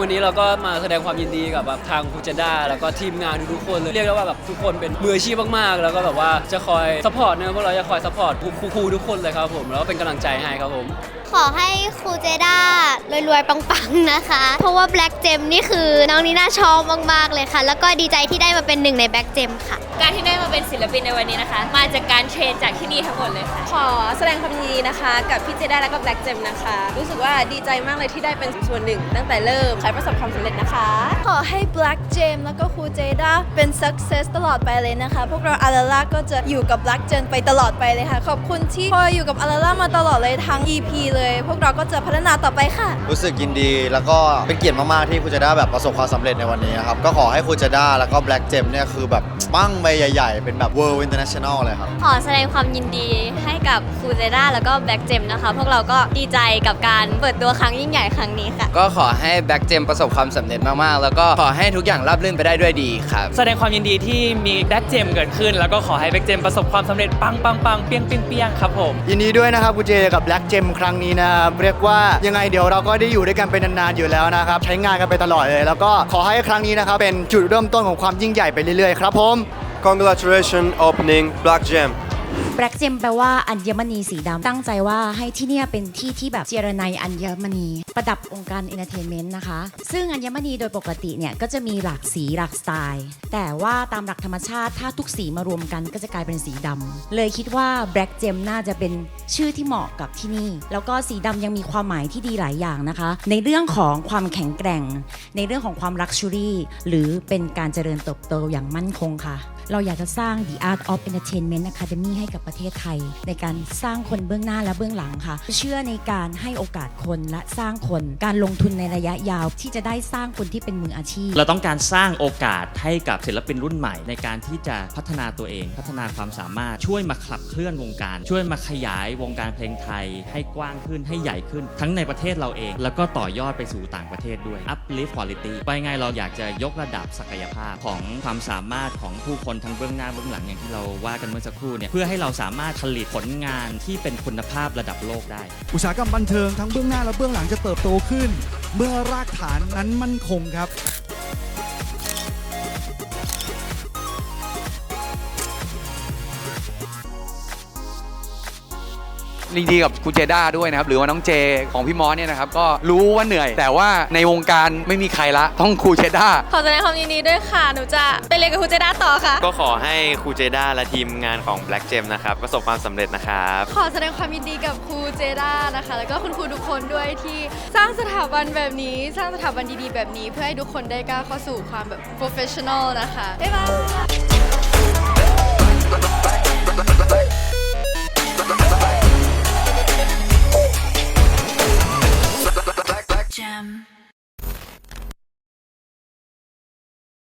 วันนี้เราก็มาแสดงความยินดีกับแบบทางคูเจด้าแล้วก็ทีมงานทุกๆคนเลยเรียกได้ว่าแบบทุกคนเป็นมืออาชีพมากๆ แล้วก็แบบว่าจะคอยซัพพอร์ตเนี่ยพวกเราจะคอยซัพพอร์ตครูๆทุกคนเลยครับผมแล้วก็เป็นกำลังใจให้ครับผม ขอให้ครูเจด้ารวยๆ ปังๆ นะคะ เพราะว่า Black Gem นี่คือน้องนีน่าชอบมากๆ เลยค่ะ แล้วก็ดีใจที่ได้มาเป็นหนึ่งใน Black Gem ค่ะ การที่ได้มาเป็นศิลปินในวันนี้นะคะ มาจากการเทรนจากที่นี่ทั้งหมดเลยค่ะ ขอแสดงความยินดีนะคะ กับพี่เจด้าและก็แบล็กเจมนะคะ รู้สึกว่าดีใจมากเลยที่ได้เป็นส่วนหนึ่ง ตั้งแต่เริ่มขอให้ประสบความสำเร็จนะคะ ขอให้ Black Gem แล้วก็ครูเจด้าเป็น success ตลอดไปเลยนะคะ พวกเราอาราล่าก็จะอยู่กับ Black Gem ไปตลอดไปเลยค่ะ ขอบคุณที่คอยอยู่กับอาราล่ามาตลอดเลยทั้ง EP เลยพวกเราก็จะพัฒนาต่อไปค่ะ รู้สึกยินดีแล้วก็เป็นเกียรติมากๆที่คุณจะได้แบบประสบความสำเร็จในวันนี้ครับ ก็ขอให้คุณจะได้แล้วก็ Black Gem เนี่ยคือแบบปั้งไปใหญ่ๆ เป็นแบบ World International เลยครับ ขอแสดงความยินดีให้กับครูเจด้าแล้วก็แบ็กเจมนะคะ พวกเราก็ดีใจกับการเปิดตัวครั้งยิ่งใหญ่ครั้งนี้ค่ะ ก็ขอให้แบ็กเจมประสบความสำเร็จมากๆ แล้วก็ขอให้ทุกอย่างราบรื่นไปได้ด้วยดีครับ แสดงความยินดีที่มีแบ็กเจมเกิดขึ้น แล้วก็ขอให้แบ็กเจมประสบความสำเร็จปังปังปังเปี้ยงเปี้ยงเปี้ยงครับผม ยินดีด้วยนะครับคุณเจกับ Black Gem ครั้งนี้นะครับเรียกว่ายังไงเดี๋ยวเราก็ได้อยู่ด้วยกันเป็นนานๆอยู่แล้วนะครับ ใช้งานกันไปตลอดเลย แล้วก็ขอให้ครั้งนี้นะครับเป็นจุดเริ่มต้นของความยิ่งใหญ่ไปเรื่อยๆครับผม Congratulations opening Black Gem แบล็กเจมแปลว่าอัญมณีสีดำตั้งใจว่าให้ที่เนี่ยเป็นที่ที่แบบเจรไนอัญมณีประดับองค์การเอนเตอร์เทนเมนต์นะคะ ซึ่งอัญมณีโดยปกติเนี่ยก็จะมีหลากสีหลากสไตล์ แต่ว่าตามหลักธรรมชาติถ้าทุกสีมารวมกันก็จะกลายเป็นสีดำเลยคิดว่าแบล็กเจมน่าจะเป็นชื่อที่เหมาะกับที่นี่ แล้วก็สีดำยังมีความหมายที่ดีหลายอย่างนะคะ ในเรื่องของความแข็งแกร่ง ในเรื่องของความลักชัวรี่หรือเป็นการเจริญเติบโตอย่างมั่นคงค่ะ เราอยากจะสร้าง The Art of Entertainment Academy ให้กับประเทศไทย ในการสร้างคนเบื้องหน้าและเบื้องหลังค่ะ เชื่อในการให้โอกาสคนและสร้างคน การลงทุนในระยะยาวที่จะได้สร้างคนที่เป็นมืออาชีพ เราต้องการสร้างโอกาสให้กับศิลปินรุ่นใหม่ ในการที่จะพัฒนาตัวเอง พัฒนาความสามารถช่วยมาขับเคลื่อนวงการ ช่วยมาขยายวงการเพลงไทย ให้กว้างขึ้นให้ใหญ่ขึ้น ทั้งในประเทศเราเอง แล้วก็ต่อยอดไปสู่ต่างประเทศด้วย uplift quality ไปไงเราอยากจะยกระดับศักยภาพของความสามารถของผู้คนทั้งเบื้องหน้าเบื้องหลังอย่างที่เราว่ากันเมื่อสักครู่เนี่ยเพื่อให้เราสามารถผลิตผลงานที่เป็นคุณภาพระดับโลกได้ อุตสาหกรรมบันเทิงทั้งเบื้องหน้าและเบื้องหลังจะเติบโตขึ้น เมื่อรากฐานนั้นมั่นคงครับ ยินดีกับคุณเจด้าด้วยนะครับหรือว่าน้องเจของพี่มอสเนี่ยนะครับก็รู้ว่าเหนื่อย แต่ว่าในวงการไม่มีใครละต้องครูเจด้า ขอแสดงความยินดีด้วยค่ะ หนูจะไปเรียนกับครูเจด้าต่อค่ะ ก็ขอให้ครูเจด้าและทีมงานของ Black Gem นะครับประสบความสำเร็จนะครับ ขอแสดงความยินดีกับครูเจด้านะคะ แล้วก็คุณครูทุกคนด้วยที่สร้างสถาบันแบบนี้ สร้างสถาบันดีๆ แบบนี้ เพื่อให้ทุกคนได้ก้าวเข้าสู่ความแบบ professional นะคะบ๊ายบาย